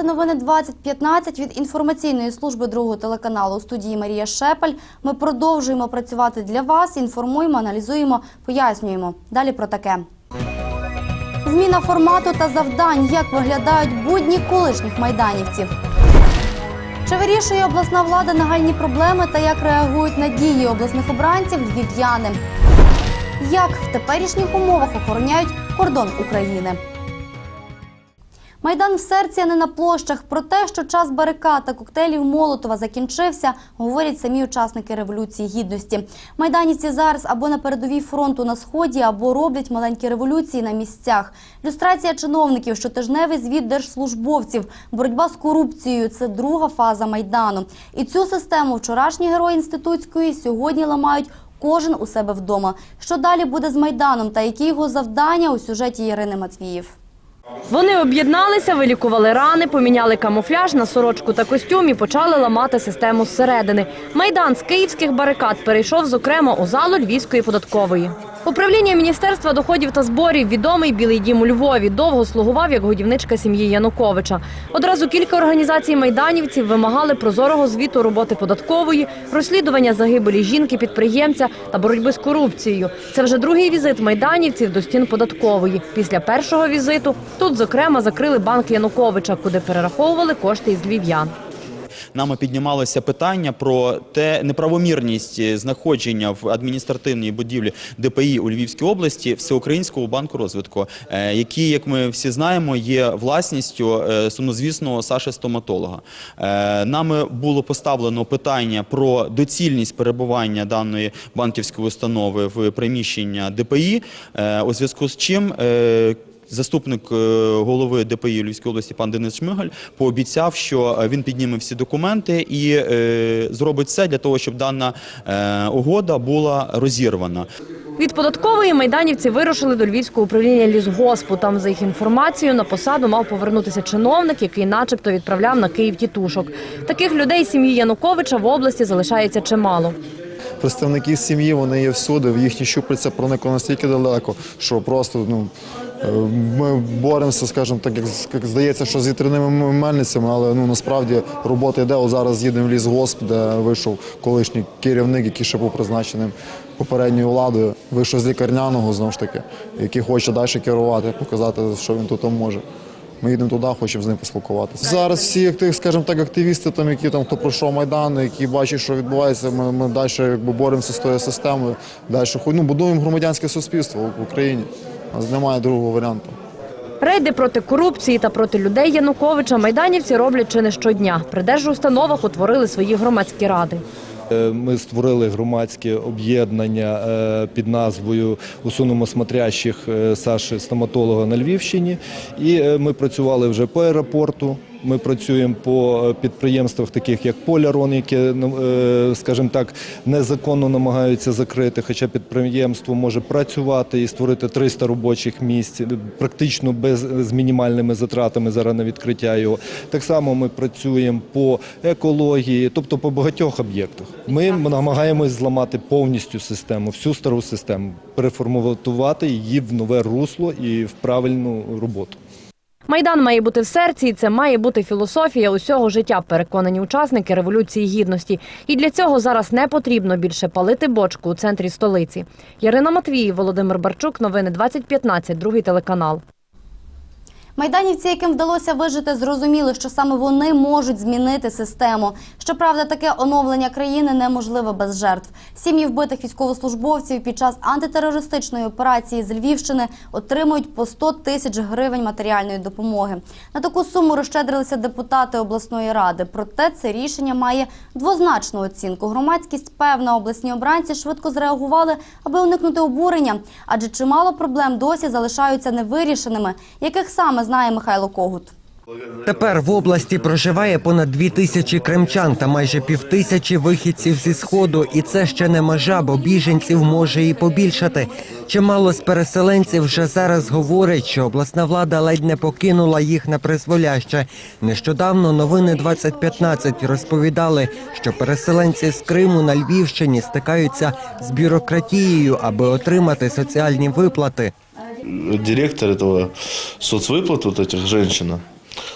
Це новини 2015 від інформаційної служби другого телеканалу у студії Марія Шепель. Ми продовжуємо працювати для вас, інформуємо, аналізуємо, пояснюємо. Далі про таке. Зміна формату та завдань, як виглядають будні колишніх майданівців. Чи вирішує обласна влада нагальні проблеми та як реагують на дії обласних обранців львів'яни? Як в теперішніх умовах охороняють кордон України? Майдан в серці, а не на площах. Про те, що час барикад та коктейлів Молотова закінчився, говорять самі учасники Революції Гідності. Майданівці зараз або на передовій фронту на сході, або роблять маленькі революції на місцях. Люстрація чиновників, щотижневий звіт держслужбовців, боротьба з корупцією це друга фаза майдану. І цю систему вчорашні герої інститутської сьогодні ламають. Кожен у себе вдома. Що далі буде з майданом та які його завдання у сюжеті Ірини Матвіїв? Вони об'єдналися, вилікували рани, поміняли камуфляж на сорочку та костюм і почали ламати систему зсередини. Майдан з київських барикад перейшов, зокрема, у залу Львівської податкової. Управління Міністерства доходів та зборів, відомий Білий дім у Львові, довго слугував як годівничка сім'ї Януковича. Одразу кілька організацій майданівців вимагали прозорого звіту роботи податкової, розслідування загибелі жінки-підприємця та боротьби з корупцією. Це вже другий візит майданівців до стін податкової. Після першого візиту тут, зокрема, закрили банк Януковича, куди перераховували кошти із львів'ян. Нами піднімалося питання про те неправомірність знаходження в адміністративній будівлі ДПІ у Львівській області Всеукраїнського банку розвитку, е, який, як ми всі знаємо, є власністю е, сумнозвісного Саші стоматолога. Е, Нами було поставлено питання про доцільність перебування даної банківської установи в приміщення ДПІ, е, у зв'язку з чим. Заступник е, голови ДПІ Львівської області пан Денис Шмигаль пообіцяв, що е, він підніме всі документи і е, зробить все для того, щоб дана е, угода була розірвана. Від податкової майданівці вирушили до Львівського управління лісгоспу. Там, за їх інформацією, на посаду мав повернутися чиновник, який начебто відправляв на Київ тітушок. Таких людей сім'ї Януковича в області залишається чимало. представники сім'ї вони є всюди, в їхні щупальця проникли настільки далеко, що просто ну. Е, Ми боремося, скажімо так, як, здається, що з вітряними мельницями, але ну насправді робота йде. От зараз їдемо в лісгосп, де вийшов колишній керівник, який ще був призначеним попередньою владою, вийшов з лікарняного знову ж таки, який хоче далі керувати, показати, що він тут може. Ми їдемо туди, хочемо з ним поспілкуватися. Зараз всі тих, скажімо так, активісти, там, які там хто пройшов майдан, які бачать, що відбувається. Ми, ми далі якби боремося з тою системою. Далі ну, будуємо громадянське суспільство в Україні. Немає другого варіанту. Рейди проти корупції та проти людей Януковича майданівці роблять чи не щодня. При держустановах утворили свої громадські ради. Е, Ми створили громадське об'єднання е, під назвою Усунемо смотрящих е, Саші стоматолога на Львівщині. І ми працювали вже по аеропорту. Ми працюємо по е, підприємствах, таких як Полярон, яке, ну, е, скажімо так, незаконно намагаються закрити, хоча підприємство може працювати і створити 300 робочих місць, практично без з мінімальними затратами зараз на відкриття його. Так само ми працюємо по екології, тобто по багатьох об'єктах. Ми намагаємось зламати повністю систему, всю стару систему, переформатувати її в нове русло і в правильну роботу. Майдан має бути в серці, і це має бути філософія усього життя, переконані учасники Революції Гідності. І для цього зараз не потрібно більше палити бочку у центрі столиці. Ярина Матвій, Володимир Барчук, новини 2015, другий телеканал. Майданівці, яким вдалося вижити, зрозуміли, що саме вони можуть змінити систему. Щоправда, таке оновлення країни неможливе без жертв. Сім'ї вбитих військовослужбовців під час антитерористичної операції з Львівщини отримують по 100 тисяч гривень матеріальної допомоги. На таку суму розщедрилися депутати обласної ради. Проте це рішення має двозначну оцінку. Громадськість певна обласні обранці швидко зреагували, аби уникнути обурення, адже чимало проблем досі залишаються невирішеними, яких саме знає Михайло Когут. Тепер в області проживає понад дві тисячі кримчан та майже півтисячі вихідців зі сходу. І це ще не межа, бо біженців може і побільшати. Чимало з переселенців вже зараз говорять, що обласна влада ледь не покинула їх на призволяще. Нещодавно новини 2015 розповідали, що переселенці з Криму на Львівщині стикаються з бюрократією, аби отримати соціальні виплати. директор этого соцвыплат, вот этих женщина,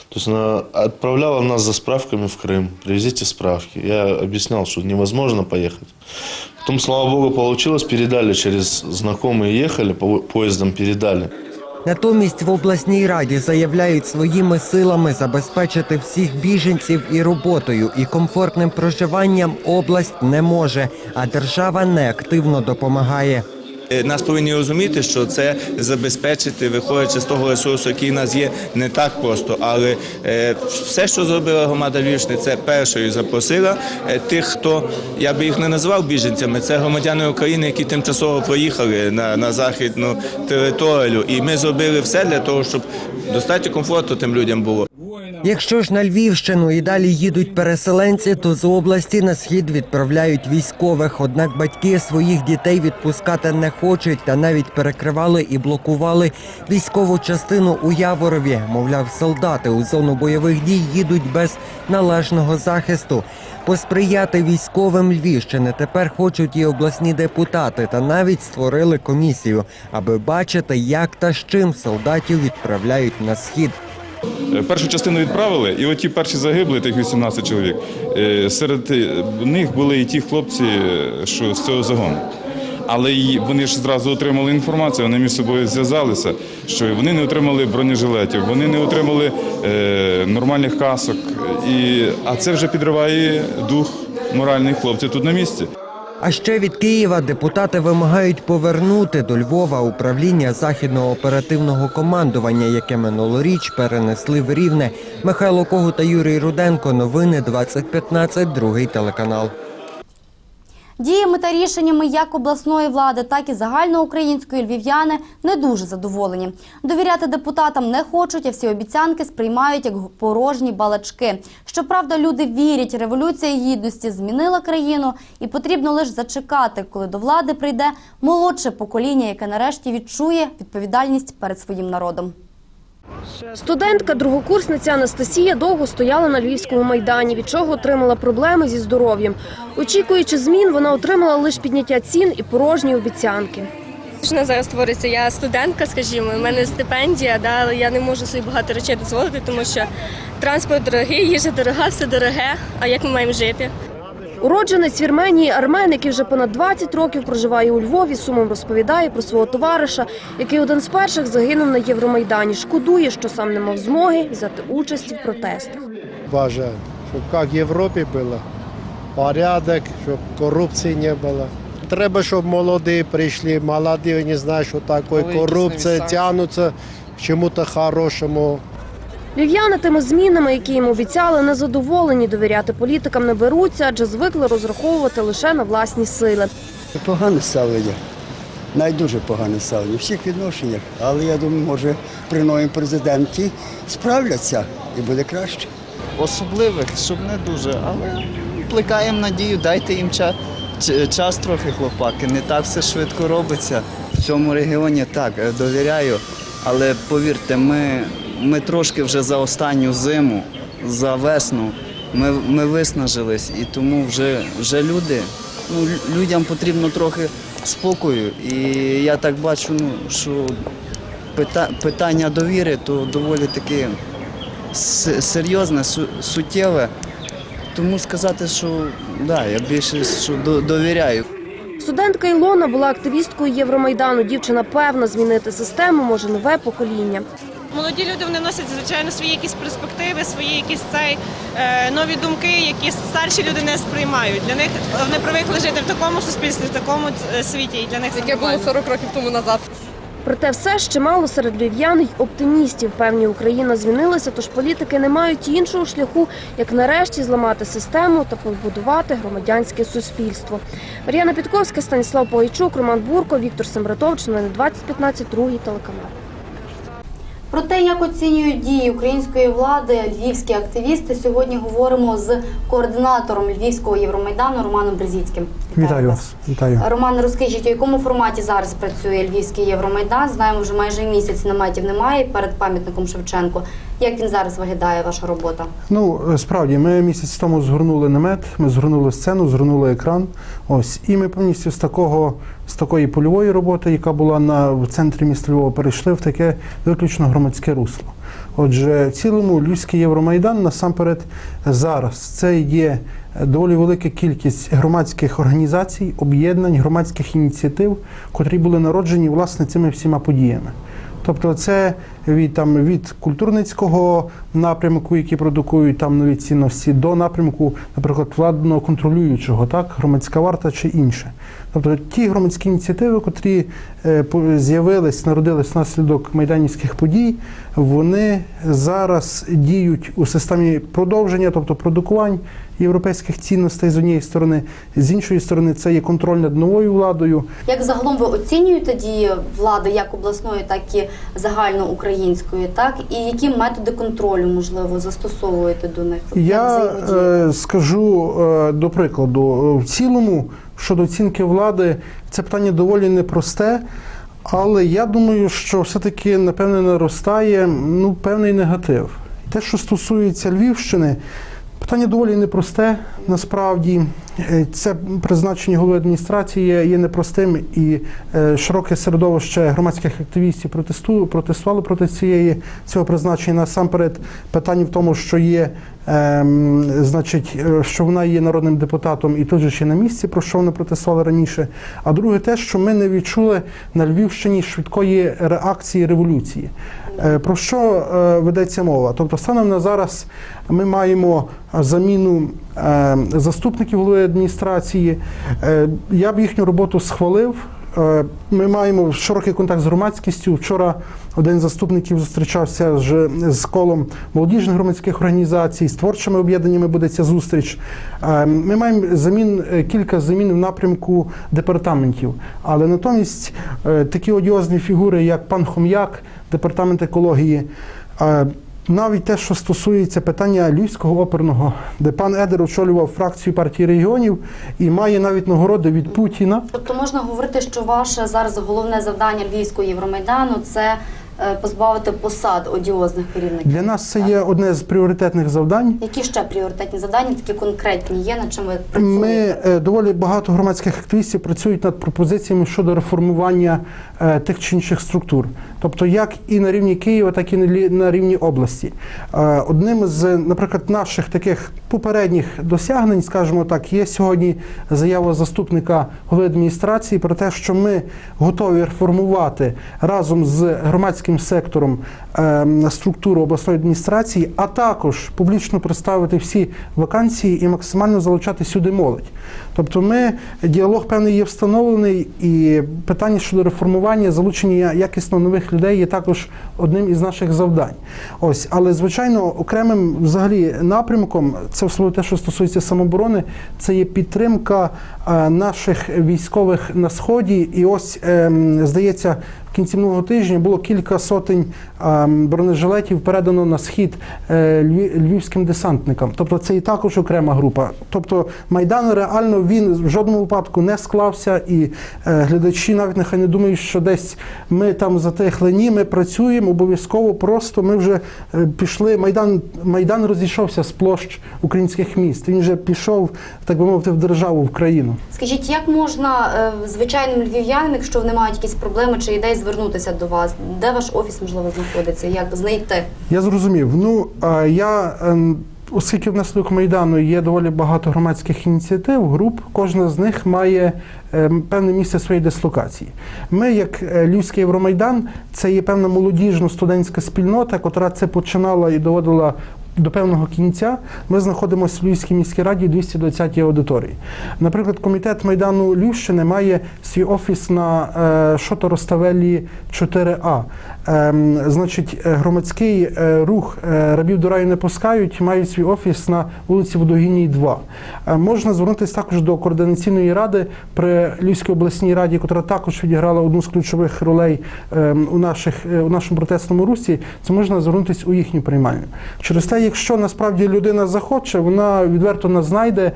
То есть она отправляла нас за справками в Крым. Привезите справки. Я объяснял, что невозможно поехать. Потом, слава богу, получилось. Передали через знакомые ехали, по- поездом передали. Натомість в обласній раді заявляють своїми силами забезпечити всіх біженців і роботою, і комфортним проживанням область не може, а держава неактивно допомагає. Е, Нас повинні розуміти, що це забезпечити, виходячи з того ресурсу, який у нас є, не так просто. Але е, все, що зробила громада Львівщини, це першою запросила е, тих, хто я би їх не називав біженцями. Це громадяни України, які тимчасово проїхали на, на західну територію. І ми зробили все для того, щоб достатньо комфортно тим людям було. Якщо ж на Львівщину і далі їдуть переселенці, то з області на схід відправляють військових. Однак батьки своїх дітей відпускати не хочуть та навіть перекривали і блокували військову частину у Яворові. Мовляв, солдати у зону бойових дій їдуть без належного захисту. Посприяти військовим Львівщини тепер хочуть і обласні депутати, та навіть створили комісію, аби бачити, як та з чим солдатів відправляють на схід. Е, Першу частину відправили, і оті перші загибли, тих 18 чоловік. е, Серед е, них були і ті хлопці, що з цього загону. Але вони ж зразу отримали інформацію, вони між собою зв'язалися, що вони не отримали бронежилетів, вони не отримали нормальних касок. А це вже підриває дух моральних хлопців тут на місці. А ще від Києва депутати вимагають повернути до Львова управління західного оперативного командування, яке минулоріч перенесли в Рівне. Михайло Когу та Юрій Руденко. Новини 2015, другий телеканал. Діями та рішеннями як обласної влади, так і загальноукраїнської львів'яни не дуже задоволені. Довіряти депутатам не хочуть, а всі обіцянки сприймають як порожні балачки. Щоправда, люди вірять, революція гідності змінила країну, і потрібно лише зачекати, коли до влади прийде молодше покоління, яке нарешті відчує відповідальність перед своїм народом. Студентка, другокурсниця Анастасія довго стояла на Львівському майдані, від чого отримала проблеми зі здоров'ям. Очікуючи змін, вона отримала лише підняття цін і порожні обіцянки. Що зараз твориться? Я студентка, скажімо, у мене стипендія, да, але я не можу собі багато речей дозволити, тому що транспорт дорогий, їжа дорога, все дороге. А як ми маємо жити? Уродженець Вірменії Армен, який вже понад 20 років проживає у Львові, сумом розповідає про свого товариша, який один з перших загинув на Євромайдані. Шкодує, що сам не мав змоги взяти участь в протестах. Бажаю, щоб як в Європі було, порядок, щоб корупції не було. Треба, щоб молоді прийшли, молоді не знають, що таке корупція, тягнуться к чому-то хорошому. Львів'яни тими змінами, які їм обіцяли, незадоволені довіряти політикам не беруться, адже звикли розраховувати лише на власні сили. Погане ставлення. Навіть дуже погане ставлення в всіх відношеннях. Але я думаю, може при новому президенті справляться і буде краще. особливих, щоб не дуже, але плекаємо надію, дайте їм час, час трохи, хлопаки. Не так все швидко робиться. В цьому регіоні так, е, довіряю, але повірте, ми, ми трошки вже за останню зиму, за весну, ми, ми виснажились і тому вже, вже люди, ну, людям потрібно трохи спокою. І я так бачу, ну, що пита, питання довіри то доволі таки серйозне, су- суттєве. Тому сказати, що да, я більше що до- довіряю. Студентка Ілона була активісткою Євромайдану. Дівчина певна змінити систему може нове покоління. Молоді люди вони носять звичайно свої якісь перспективи, свої якісь цей е, нові думки, які старші люди не сприймають. Для них вони привикли жити в такому суспільстві, в такому е, світі, і для них яке було 40 років тому назад. Проте все ще мало серед львів'ян й оптимістів. Певні Україна змінилася, тож політики не мають іншого шляху, як нарешті зламати систему та побудувати громадянське суспільство. Мар'яна Підковська, Станіслав Погайчук, Роман Бурко, Віктор Сембратович, на 2015, другий телеканал. Про те, як оцінюють дії української влади львівські активісти, сьогодні говоримо з координатором Львівського Євромайдану Романом Бризіцьким. Вітаю вас, вітаю. Роман, розкажіть, у якому форматі зараз працює Львівський Євромайдан? Знаємо, вже майже місяць наметів немає перед пам'ятником Шевченко. Як він зараз виглядає, ваша робота? Ну справді, ми місяць тому згорнули намет, ми згорнули сцену, згорнули екран. Ось і ми повністю з такого з такої польової роботи, яка була на в центрі міста Львова, перейшли в таке виключно громадське русло. Отже, в цілому Львівський Євромайдан насамперед зараз це є доволі велика кількість громадських організацій, об'єднань, громадських ініціатив, котрі були народжені власне цими всіма подіями. Тобто це від там від культурницького напрямку, які продукують там нові цінності, до напрямку, наприклад, владно контролюючого, так громадська варта чи інше. Тобто ті громадські ініціативи, котрі е, з'явились, народились внаслідок майданівських подій, вони зараз діють у системі продовження, тобто продукувань європейських цінностей з однієї сторони, з іншої сторони, це є контроль над новою владою. Як загалом ви оцінюєте дії влади як обласної, так і загальноукраїнської, так і які методи контролю можливо застосовуєте до них? Я е, скажу е, до прикладу, в цілому щодо оцінки влади, це питання доволі непросте. Але я думаю, що все-таки напевне наростає ну, певний негатив. Те, що стосується Львівщини, питання доволі непросте насправді. Е, Це призначення голови адміністрації є, непростим, і е, широке середовище громадських активістів протесту, протестували проти цієї цього призначення. Насамперед, питання в тому, що є, ем, значить, е, що вона є народним депутатом і тут же ще на місці, про що вони протестували раніше. А друге, те, що ми не відчули на Львівщині швидкої реакції революції. Е, Про що е, ведеться мова? Тобто, станом на зараз ми маємо заміну е, заступників голови адміністрації. Я б їхню роботу схвалив. Е, Ми маємо широкий контакт з громадськістю. Вчора один з заступників зустрічався з, з колом молодіжних громадських організацій, з творчими об'єднаннями буде ця зустріч. Е, Ми маємо замін, е, кілька замін в напрямку департаментів. Але натомість такі одіозні фігури, як пан Хом'як, департамент екології. Навіть те, що стосується питання Львівського оперного, де пан Едер очолював фракцію партії регіонів і має навіть нагороди від Путіна. Тобто можна говорити, що ваше зараз головне завдання Львівського Євромайдану це позбавити посад одіозних керівників. Для нас це є одне з пріоритетних завдань. Які ще пріоритетні завдання, такі конкретні є, над чим ви працюєте? Ми е, доволі багато громадських активістів працюють над пропозиціями щодо реформування е, тих чи інших структур, тобто як і на рівні Києва, так і на рівні області. Е, Одним з, наприклад, наших таких попередніх досягнень, скажімо так, є сьогодні заява заступника голови адміністрації про те, що ми готові реформувати разом з громадським сектором структури структуру обласної адміністрації, а також публічно представити всі вакансії і максимально залучати сюди молодь. Тобто, ми діалог певний є встановлений, і питання щодо реформування, залучення якісно нових людей є також одним із наших завдань. Ось, але звичайно, окремим взагалі напрямком, це особливо те, що стосується самооборони, це є підтримка е, наших військових на сході. І ось ем, здається. В кінці минулого тижня було кілька сотень ем, бронежилетів передано на схід е, львівським десантникам. Тобто це і також окрема група. Тобто Майдан реально він в жодному випадку не склався, і е, глядачі навіть нехай не думають, що десь ми там затихли. Ні, ми працюємо обов'язково. Просто ми вже е, пішли. Майдан Майдан розійшовся з площ українських міст. Він вже пішов, так би мовити, в державу в країну. Скажіть, як можна е, звичайним львів'янам, якщо вони мають якісь проблеми чи ідеї, звернутися до вас? Де ваш офіс можливо знаходиться? Як знайти? Я зрозумів. Ну я. Оскільки внаслідок майдану є доволі багато громадських ініціатив, груп, кожна з них має ем, певне місце своєї дислокації. Ми, як е, Львівський Євромайдан, це є певна молодіжно-студентська спільнота, котра це починала і доводила до певного кінця. Ми знаходимося в Львівській міській раді 220 аудиторії. Наприклад, комітет Майдану Львівщини має свій офіс на е, Шото-Роставелі 4А. Ем, значить, е, громадський е, рух е, рабів до раю не пускають, мають свій офіс на вулиці Водогінній 2. Е, можна звернутися також до координаційної ради при Львівській обласній раді, яка також відіграла одну з ключових ролей ем, у, наших, у нашому протестному русі. Це можна звернутися у їхню приймальню. Через те, якщо насправді людина захоче, вона відверто нас знайде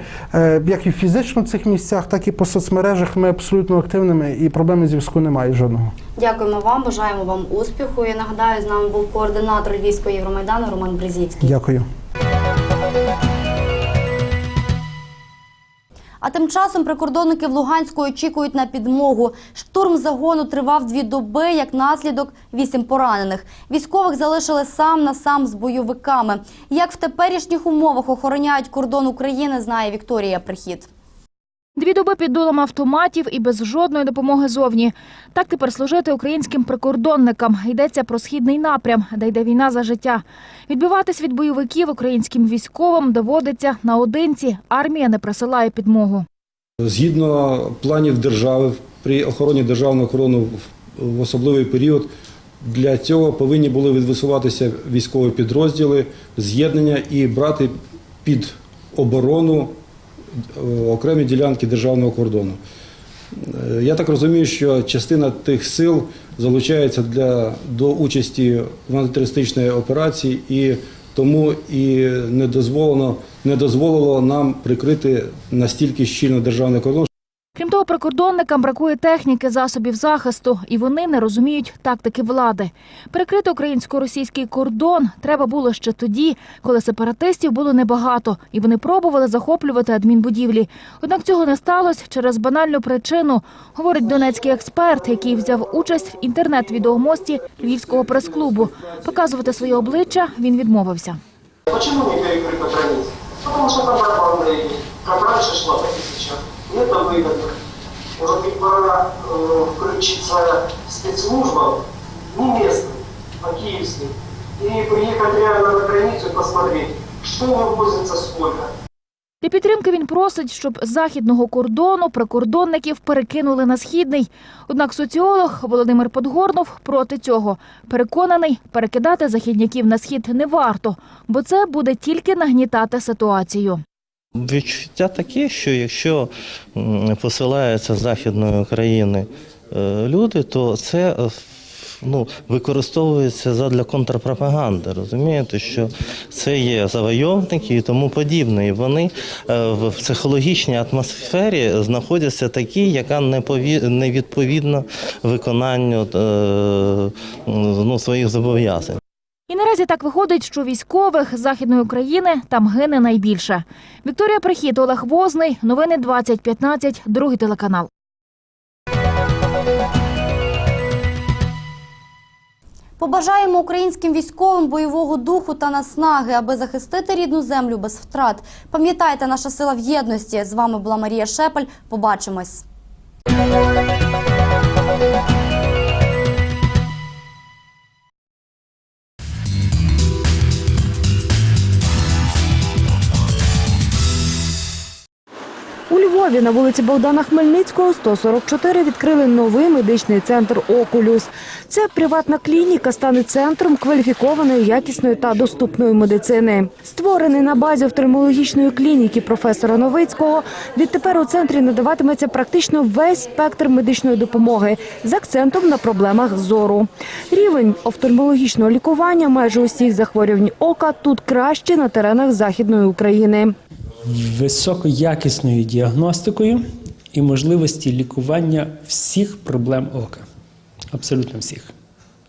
як і фізично в цих місцях, так і по соцмережах. Ми абсолютно активними і проблеми зв'язку немає жодного. Дякуємо вам, бажаємо вам успіху. Я нагадаю, з нами був координатор Львівського Євромайдану Роман Брезіцький. Дякую. А тим часом прикордонники в Луганську очікують на підмогу. Штурм загону тривав дві доби, як наслідок вісім поранених. Військових залишили сам на сам з бойовиками. Як в теперішніх умовах охороняють кордон України, знає Вікторія Прихід. Дві доби під дулом автоматів і без жодної допомоги зовні. Так тепер служити українським прикордонникам. Йдеться про східний напрям, де йде війна за життя. Відбиватись від бойовиків українським військовим доводиться наодинці. Армія не присилає підмогу. Згідно планів держави при охороні державного кордону в- особливий період, для цього повинні були відвисуватися військові підрозділи, з'єднання і брати під оборону окремі ділянки державного кордону. Е, Я так розумію, що частина тих сил залучається для, до участі в антитерористичній операції і тому і не дозволено, не дозволило нам прикрити настільки щільно державний кордон, прикордонникам бракує техніки, засобів захисту, і вони не розуміють тактики влади. Перекрити українсько-російський кордон треба було ще тоді, коли сепаратистів було небагато, і вони пробували захоплювати адмінбудівлі. Однак цього не сталося через банальну причину, говорить донецький експерт, який взяв участь в інтернет-відеомості Львівського прес-клубу. Показувати своє обличчя він відмовився. Почему не перекрыта граница? Потому что там пропаганда идет. Как раньше шла, так и сейчас И это выгодно. Может быть, пора э, включиться спецслужбам, не местным, а киевским, и приехать реально на границу и посмотреть, что вывозится сколько. Для підтримки він просить, щоб з західного кордону прикордонників перекинули на східний. Однак соціолог Володимир Подгорнов проти цього. Переконаний, перекидати західняків на схід не варто, бо це буде тільки нагнітати ситуацію. Відчуття таке, що якщо посилаються з Західної України е, люди, то це е, ну, використовується задля контрпропаганди. Розумієте, що це є завойовники і тому подібне. І вони е, в психологічній атмосфері знаходяться такі, яка не пові- відповідна виконанню ну, своїх зобов'язань. І наразі так виходить, що військових західної України там гине найбільше. Вікторія Прихід, Олег Возний, новини 2015, другий телеканал. Побажаємо українським військовим бойового духу та наснаги, аби захистити рідну землю без втрат. Пам'ятайте, наша сила в єдності. З вами була Марія Шепель. Побачимось. Львові на вулиці Богдана Хмельницького, 144, відкрили новий медичний центр «Окулюс». Це приватна клініка стане центром кваліфікованої, якісної та доступної медицини. Створений на базі офтальмологічної клініки професора Новицького, відтепер у центрі надаватиметься практично весь спектр медичної допомоги з акцентом на проблемах зору. Рівень офтальмологічного лікування майже усіх захворювань ока тут краще на теренах Західної України. Високоякісною діагностикою і можливості лікування всіх проблем ока. Абсолютно всіх.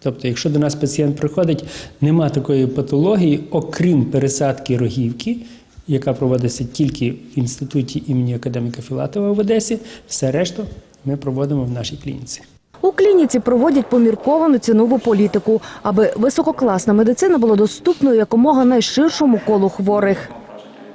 Тобто, якщо до нас пацієнт приходить, нема такої патології, окрім пересадки рогівки, яка проводиться тільки в інституті імені академіка Філатова в Одесі, все решту ми проводимо в нашій клініці. У клініці проводять помірковану цінову політику, аби висококласна медицина була доступною якомога найширшому колу хворих.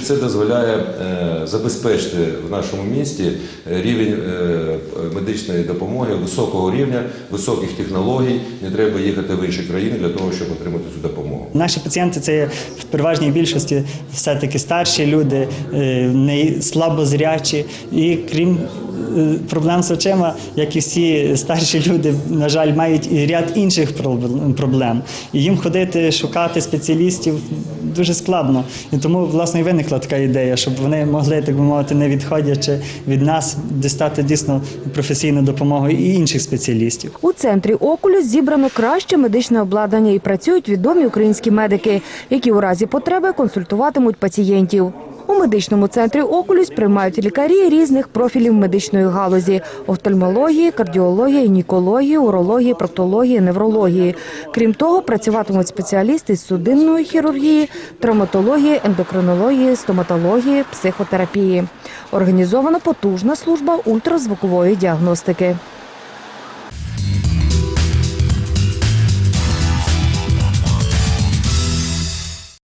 Це дозволяє е, забезпечити в нашому місті е, рівень е, медичної допомоги високого рівня, високих технологій. Не треба їхати в інші країни для того, щоб отримати цю допомогу. Наші пацієнти це в переважній більшості все-таки старші люди, не слабозрячі. І крім проблем з очима, як і всі старші люди, на жаль, мають і ряд інших проб- проблем. І їм ходити, шукати спеціалістів дуже складно. І тому, власне, і виникла така ідея, щоб вони могли, так би мовити, не відходячи від нас, дістати дійсно професійну допомогу і інших спеціалістів. У центрі «Окулюс» зібрано краще медичне обладнання і працюють відомі українські медики, які у разі потреби консультуватимуть пацієнтів. Медичному центрі «Окулюс» приймають лікарі різних профілів медичної галузі – офтальмології, кардіології, нікології, урології, проктології, неврології. Крім того, працюватимуть спеціалісти з судинної хірургії, травматології, ендокринології, стоматології, психотерапії. Організована потужна служба ультразвукової діагностики.